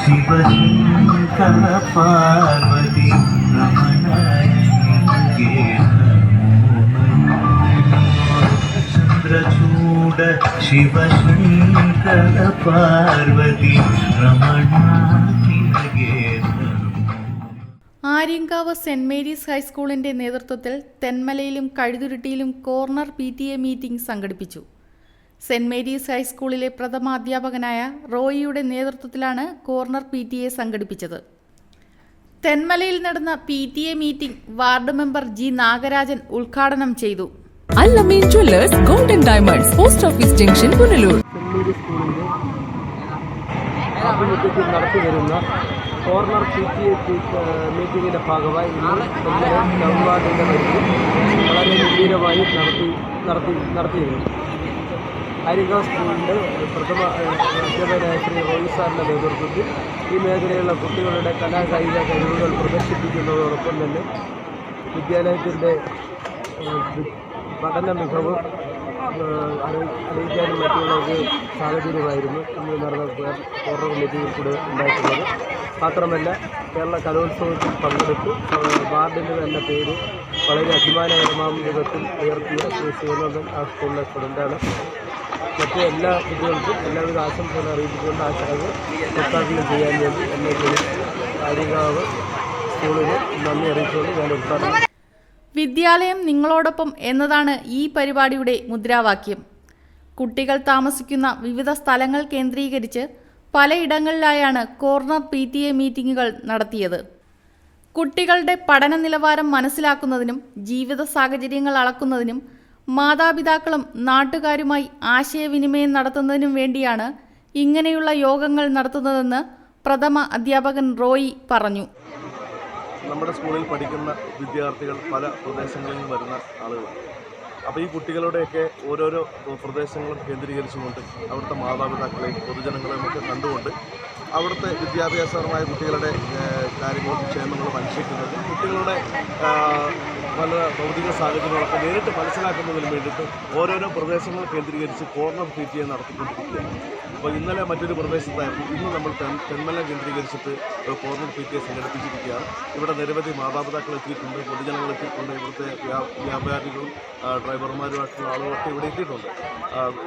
ശിവശങ്കര പാർവതി രമണായ Chandrachooda Shivashankara Parvathi Aryankavu saint Mary's ഹൈസ്കൂളിന്റെ നേതൃത്വത്തിൽ തെന്മലയിലും കഴുതുരുട്ടിയിലും corner P T A meeting സംഘടിപ്പിച്ചു സെന്റ് മേരീസ് ഹൈസ്കൂളിലെ പ്രഥമ അധ്യാപകനായ റോയിയുടെ നേതൃത്വത്തിലാണ് കോർണർ പി ടി എ സംഘടിപ്പിച്ചത്. തെന്മലയിൽ നടന്ന P T A meeting ward member G Nagarajan ഉദ്ഘാടനം ചെയ്തു. Allameen jewellers golden diamonds post office junction Punalur. Saint Mary's സ്കൂളിന്റെ ആഭിമുഖ്യത്തിൽ നടത്തി വരുന്ന കോർണർ പി ടി എ മീറ്റിങ്ങിന്റെ ഭാഗമായി ഇന്ന് നമ്മുടെ ടൗൺ വാർഡിന്റെ പരിധി വളരെ ഗംഭീരമായി നടത്തി നടത്തി നടത്തിയിരുന്നു. ആര്യങ്കാവ് സ്കൂളിന്റെ പ്രഥമ അധ്യാപകനായ ശ്രീ റോയി സാറിന്റെ നേതൃത്വത്തിൽ ഈ മേഖലയിലുള്ള കുട്ടികളുടെ കലാകായിക കഴിവുകൾ പ്രദർശിപ്പിക്കുന്നതോടൊപ്പം തന്നെ വിദ്യാലയത്തിന്റെ പഠന മികവ് അറിയിക്കാനും മറ്റുള്ള ഒരു സാഹചര്യമായിരുന്നു ഇന്ന് നടന്ന കോർണർ കമ്മിറ്റിയിൽ കൂടെ ഉണ്ടായിട്ടുള്ളത്. മാത്രമല്ല കേരള കലോത്സവത്തിൽ പങ്കെടുത്ത് വാർഡിന്റെ തന്നെ പേര് വളരെ അഭിമാനകരമാം വിധത്തിൽ ഉയർത്തിയ ശ്രീ ശിവനന്ദൻ ആ സ്കൂളിലെ സ്റ്റുഡന്റാണ്. മറ്റ് എല്ലാ കുട്ടികൾക്കും എല്ലാവിധ ആശംസകൾ അറിയിച്ചുകൊണ്ട് ആ ചടങ്ങ് ഉദ്ഘാടനം ചെയ്യാൻ വേണ്ടി എന്നെ കാര്യകാവ് സ്കൂളിന് നന്ദി അറിയിച്ചുകൊണ്ട് ഞാൻ ഉദ്ഘാടനം വിദ്യാലയം നിങ്ങളോടൊപ്പം എന്നതാണ് ഈ പരിപാടിയുടെ മുദ്രാവാക്യം. കുട്ടികൾ താമസിക്കുന്ന വിവിധ സ്ഥലങ്ങൾ കേന്ദ്രീകരിച്ച് പലയിടങ്ങളിലായാണ് കോർണർ പി ടി എ മീറ്റിംഗുകൾ നടത്തിയത്. കുട്ടികളുടെ പഠന നിലവാരം മനസ്സിലാക്കുന്നതിനും ജീവിത സാഹചര്യങ്ങൾ അളക്കുന്നതിനും മാതാപിതാക്കളും നാട്ടുകാരുമായി ആശയവിനിമയം നടത്തുന്നതിനും വേണ്ടിയാണ് ഇങ്ങനെയുള്ള യോഗങ്ങൾ നടത്തുന്നതെന്ന് പ്രഥമ അധ്യാപകൻ റോയി പറഞ്ഞു. നമ്മുടെ സ്കൂളിൽ പഠിക്കുന്ന വിദ്യാർത്ഥികൾ പല പ്രദേശങ്ങളിൽ നിന്ന് വരുന്ന ആളുകളാണ്. അപ്പോൾ ഈ കുട്ടികളുടെയൊക്കെ ഓരോരോ പ്രദേശങ്ങളും കേന്ദ്രീകരിച്ചുകൊണ്ട് അവിടുത്തെ മാതാപിതാക്കളെയും പൊതുജനങ്ങളെയും ഒക്കെ കണ്ടുകൊണ്ട് അവിടുത്തെ വിദ്യാഭ്യാസപരമായ കുട്ടികളുടെ കാര്യങ്ങളും ക്ഷേമങ്ങളും അനുഷ്ഠിക്കുന്നത് കുട്ടികളുടെ പല ഭൗതിക സാഹചര്യങ്ങളൊക്കെ നേരിട്ട് മനസ്സിലാക്കുന്നതിന് വേണ്ടിയിട്ട് ഓരോരോ പ്രദേശങ്ങൾ കേന്ദ്രീകരിച്ച് കോർണർ പി ടി എ നടത്തിക്കൊണ്ടിരിക്കുകയാണ്. അപ്പോൾ ഇന്നലെ മറ്റൊരു പ്രദേശത്തായിരുന്നു. ഇന്ന് നമ്മൾ തെന്മല കേന്ദ്രീകരിച്ചിട്ട് കോർണർ പി ടി എ സംഘടിപ്പിച്ചിരിക്കുകയാണ്. ഇവിടെ നിരവധി മാതാപിതാക്കൾ എത്തിയിട്ടുണ്ട് പൊതുജനങ്ങൾ എത്തിയിട്ടുണ്ട് ഇവിടുത്തെ വ്യാ- വ്യാപാരികളും ഡ്രൈവർമാരുമായിട്ടുള്ള ആളുകളൊക്കെ ഇവിടെ എത്തിയിട്ടുണ്ട്.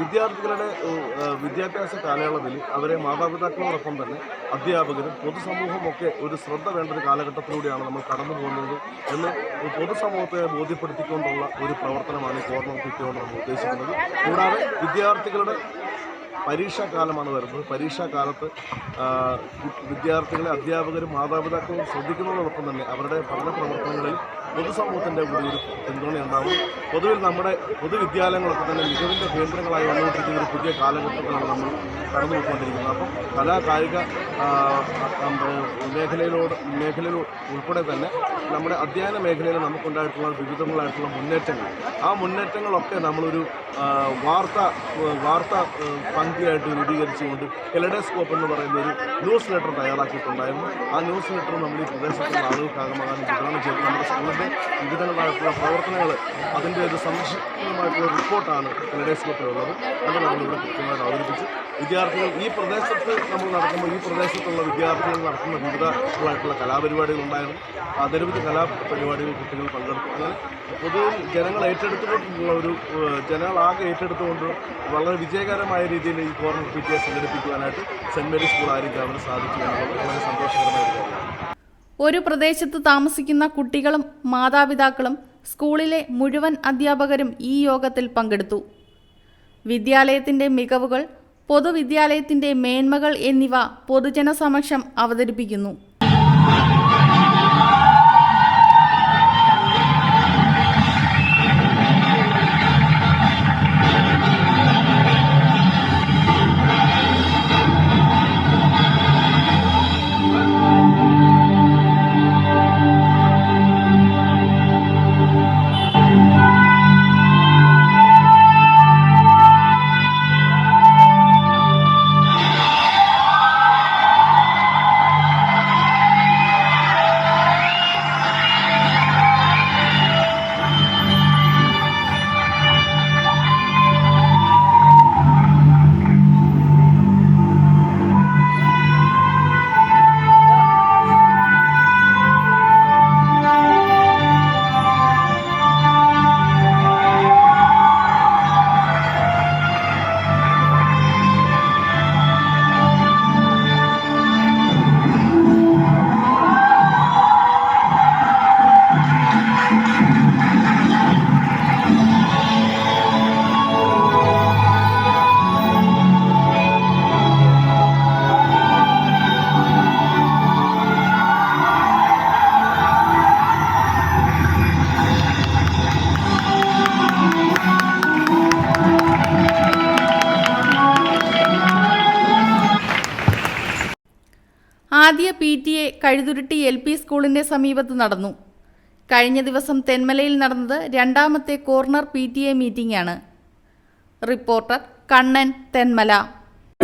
വിദ്യാർത്ഥികളുടെ വിദ്യാഭ്യാസ കാലയളവിൽ അവരെ മാതാപിതാക്കളോടൊപ്പം തന്നെ അധ്യാപകരും പൊതുസമൂഹമൊക്കെ ഒരു ശ്രദ്ധ വേണ്ട ഒരു കാലഘട്ടത്തിലൂടെയാണ് നമ്മൾ കടന്നു പോകുന്നത് എന്ന് പൊതുസമൂഹത്തെ ബോധ്യപ്പെടുത്തിക്കൊണ്ടുള്ള ഒരു പ്രവർത്തനമാണ് ഈ കോർണർ കൊണ്ട് നമ്മൾ ഉദ്ദേശിക്കുന്നത്. കൂടാതെ വിദ്യാർത്ഥികളുടെ പരീക്ഷാകാലമാണ് വരുന്നത്. പരീക്ഷാകാലത്ത് കാലത്ത് വിദ്യാർത്ഥികളെ അധ്യാപകരും മാതാപിതാക്കളും ശ്രദ്ധിക്കുന്നതോടൊപ്പം തന്നെ അവരുടെ പഠന പ്രവർത്തനങ്ങളിൽ പൊതുസമൂഹത്തിന്റെ കൂടി ഒരു പിന്തുണയുണ്ടാവും പൊതുവിൽ നമ്മുടെ പൊതുവിദ്യാലയങ്ങളൊക്കെ തന്നെ മികവിന്റെ കേന്ദ്രങ്ങളായി വന്നുകൊണ്ടിരിക്കുന്ന ഒരു പുതിയ കാലഘട്ടത്തിലാണ് നമ്മൾ കടന്നു പോയിക്കൊണ്ടിരിക്കുന്നത് അപ്പം കലാ കായിക മേഖലയിലോട് മേഖലയിൽ ഉൾപ്പെടെ തന്നെ നമ്മുടെ അധ്യയന മേഖലയിൽ നമുക്കുണ്ടായിട്ടുള്ള വിവിധങ്ങളായിട്ടുള്ള മുന്നേറ്റങ്ങൾ. ആ മുന്നേറ്റങ്ങളൊക്കെ നമ്മളൊരു വാർത്ത വാർത്ത പങ്കിയായിട്ട് രൂപീകരിച്ചുകൊണ്ട് എലഡോസ്കോപ്പ് എന്ന് പറയുന്ന ഒരു ന്യൂസ് ലെറ്റർ തയ്യാറാക്കിയിട്ടുണ്ടായിരുന്നു. ആ ന്യൂസ് ലെറ്റർ നമ്മൾ ഈ പ്രദേശത്തുള്ള ആളുകൾക്കാകമാകാൻ വിതരണം ചെയ്ത് നമ്മുടെ സ്കൂളിന്റെ വിവിധങ്ങളായിട്ടുള്ള പ്രവർത്തനങ്ങൾ അതിന്റെ ഒരു സംരക്ഷണമായിട്ടുള്ള റിപ്പോർട്ടാണ് എലഡോസ്കോപ്പിലുള്ളത് അത് നമ്മളിവിടെ കൃത്യമായിട്ട് അവതരിപ്പിച്ചു. വിദ്യാർത്ഥികൾ ഈ പ്രദേശത്ത് നമ്മൾ നടക്കുമ്പോൾ ഈ പ്രദേശത്തുള്ള വിദ്യാർത്ഥികൾ നടത്തുന്ന വിവിധങ്ങളായിട്ടുള്ള കലാപരിപാടികൾ ഉണ്ടായിരുന്നു നിരവധി കലാപരിപാടികൾ കുട്ടികൾ പങ്കെടുത്തു അങ്ങനെ പൊതുവിൽ ജനങ്ങൾ ഏറ്റെടുത്തുകൊണ്ടുള്ള ഒരു ജനങ്ങളാകെ ഏറ്റെടുത്തുകൊണ്ട് വളരെ വിജയകരമായ രീതിയിൽ ഈ കോർണർ പി ടി എ സംഘടിപ്പിക്കുവാനായിട്ട് സെന്റ് മേരീസ് സ്കൂൾ ആയിരിക്കും അവന് സാധിച്ചു എന്നുള്ളത് വളരെ സന്തോഷകരമായ ഒരു ഒരു പ്രദേശത്ത് താമസിക്കുന്ന കുട്ടികളും മാതാപിതാക്കളും സ്കൂളിലെ മുഴുവൻ അധ്യാപകരും ഈ യോഗത്തിൽ പങ്കെടുത്തു. വിദ്യാലയത്തിന്റെ മികവുകൾ പൊതുവിദ്യാലയത്തിന്റെ മേന്മകൾ എന്നിവ പൊതുജനസമക്ഷം അവതരിപ്പിക്കുന്നു. ആദ്യ P T A Kazhuthurutty L P സ്കൂളിന്റെ സമീപത്ത് നടന്നു. കഴിഞ്ഞ ദിവസം തെന്മലയിൽ നടന്നത് രണ്ടാമത്തെ കോർണർ പി ടി എ മീറ്റിംഗാണ്. റിപ്പോർട്ടർ കണ്ണൻ തെന്മല.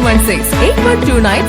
916 8129